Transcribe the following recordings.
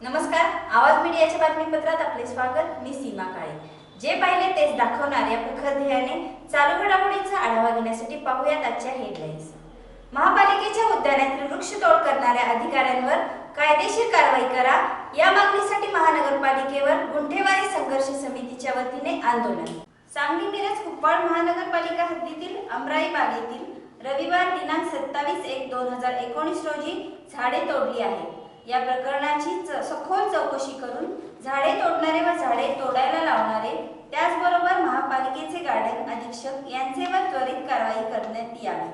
नमस्कार आवाज मीडियाच्या बातमीपत्रात आपले स्वागत. मी सीमा काळे. जे पाहिले तेच दाखवणार या प्रखर ध्येयाने चालू घडामोडींचा आढावा घेण्यासाठी पाहूयात आजच्या हेडलाईन्स महापालिकेच्या उद्यानातील वृक्षतोड करणाऱ्या अधिकाऱ्यांवर कायदेशीर कारवाई करा. या मागणीसाठी महानगरपालिकेवर गुंठेवारी संघर्ष समितीच्या वतीने आंदोलन. सांगली मिरज कुप्पाळ महानगरपालिका हद्दीतील अमराई बागेतील रविवार दिनांक सत्तावीस एक दोन हजार एकोणीस रोजी झाडे तोडली आहेत. या प्रकरणाची सखोल चौकशी करून झाडे तोडणारे व झाडे तोडायला लावणारे त्याचबरोबर महापालिकेचे गार्डन अधीक्षक यांचेवर त्वरित कारवाई करण्यात यावी.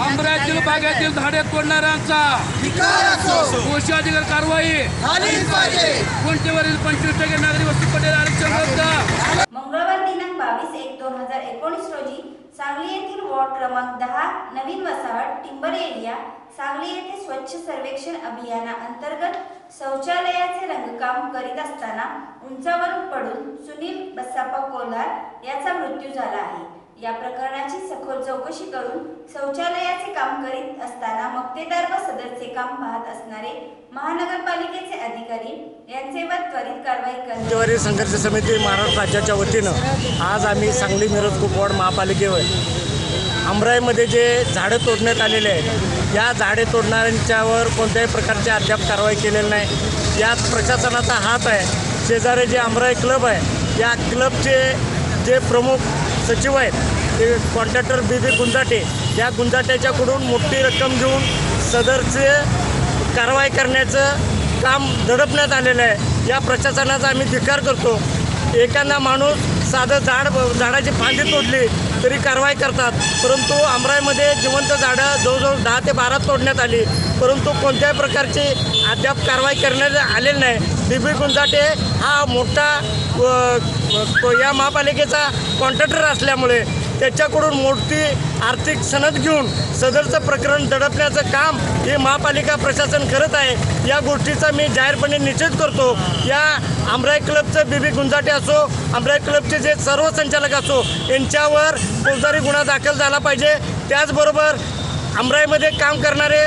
आंबऱ्यातील बागेतील झाडे तोडणाऱ्यांचा अधिकार कारवाई. कोणतेवरील पंचवीस टक्के नागरी वस्तू पटेल आरक्षण रद्द मंगळवार दिनांक बावीस एक दोन हजार एकोणीस रोजी सांगली येथील वॉर्ड क्रमांक दहा नवीन वसाहत टिंबर एरिया सांगली येथे स्वच्छ सर्वेक्षण अभियाना अंतर्गत शौचालयाचे रंगकाम करीत असताना उंचावरून पडून सुनील बसाप्पा कोल्हार याचा मृत्यू झाला आहे. या प्रकरणाची सखोल चौकशी करून शौचालयाचे काम करीत असताना मक्तेदार व सदरचे काम पाहत असणारे महानगरपालिकेचे अधिकारी यांचेवर त्वरित कारवाई करण्यात संघर्ष समिती महाराष्ट्र राज्याच्या वतीनं आज आम्ही सांगली मिरज कुपवाड महापालिकेवर अमराईमध्ये जे झाडं तोडण्यात आलेले आहेत या झाडे तोडणाऱ्यांच्यावर कोणत्याही प्रकारची अद्याप कारवाई केलेली नाही. यात प्रशासनाचा हात आहे. शेजारी जे अमराई क्लब आहे या क्लबचे जे प्रमुख सचिव आहेत. ते कॉन्ट्रॅक्टर बी बी गुंजाटे. या गुंजाट्याच्याकडून मोठी रक्कम घेऊन सदरचे कारवाई करण्याचं काम दडपण्यात आलेलं आहे. या प्रशासनाचा आम्ही धिक्कार करतो. एखादा माणूस साधं झाड झाडाची फांदी तोडली तरी कारवाई करतात. परंतु आमराईमध्ये जिवंत झाडं जवळजवळ दहा ते बारा तोडण्यात आली. परंतु कोणत्याही प्रकारची अद्याप कारवाई करण्यात आलेली नाही. बी बी गुंजाटे हा मोठा या महापालिकेचा कॉन्ट्रॅक्टर असल्यामुळे त्याच्याकडून मोठी आर्थिक सनद घेऊन सदरचं प्रकरण दडपण्याचं काम हे महापालिका प्रशासन करत आहे. या गोष्टीचा मी जाहीरपणे निषेध करतो. या आमराई क्लबचं बीबी गुंजाटे असो आमराई क्लबचे जे सर्व संचालक असो यांच्यावर फौजदारी गुन्हा दाखल झाला पाहिजे. त्याचबरोबर आमराईमध्ये काम करणारे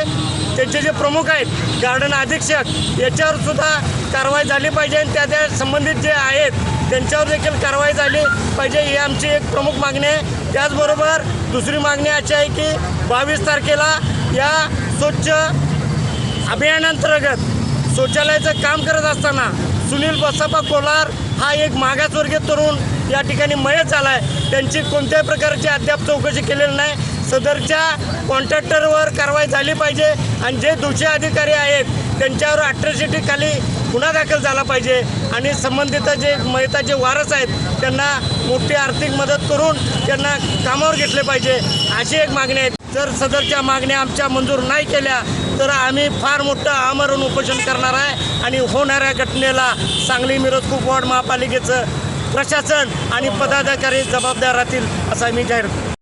त्यांचे जे प्रमुख आहेत गार्डन अधीक्षक याच्यावर सुद्धा कारवाई झाली पाहिजे आणि त्या त्या संबंधित जे आहेत त्यांच्यावर देखील कारवाई झाली पाहिजे ही आमची एक प्रमुख मागणी आहे. त्याचबरोबर दुसरी मागणी अशी आहे की बावीस तारखेला या स्वच्छ अभियानांतर्गत शौचालयाचं काम करत असताना सुनील बसप्पा कोलार हा एक मागासवर्गीय तरुण या ठिकाणी मयत झाला आहे त्यांची कोणत्याही प्रकारची अद्याप चौकशी केलेली नाही. सदरच्या कॉन्ट्रॅक्टरवर कारवाई झाली पाहिजे आणि जे दोषी अधिकारी आहेत त्यांच्यावर अट्रॅसिटी खाली गुन्हा दाखल झाला पाहिजे आणि संबंधित जे मयताचे वारस आहेत त्यांना मोठी आर्थिक मदत करून त्यांना कामावर घेतले पाहिजे अशी एक मागणी आहे. जर सदरच्या मागण्या आमच्या मंजूर नाही केल्या तर आम्ही फार मोठं आमरण उपोषण करणार आहे आणि होणाऱ्या घटनेला सांगली मिरज कुपवाड महापालिकेचं प्रशासन आणि पदाधिकारी जबाबदार राहतील असं मी जाहीर करतो.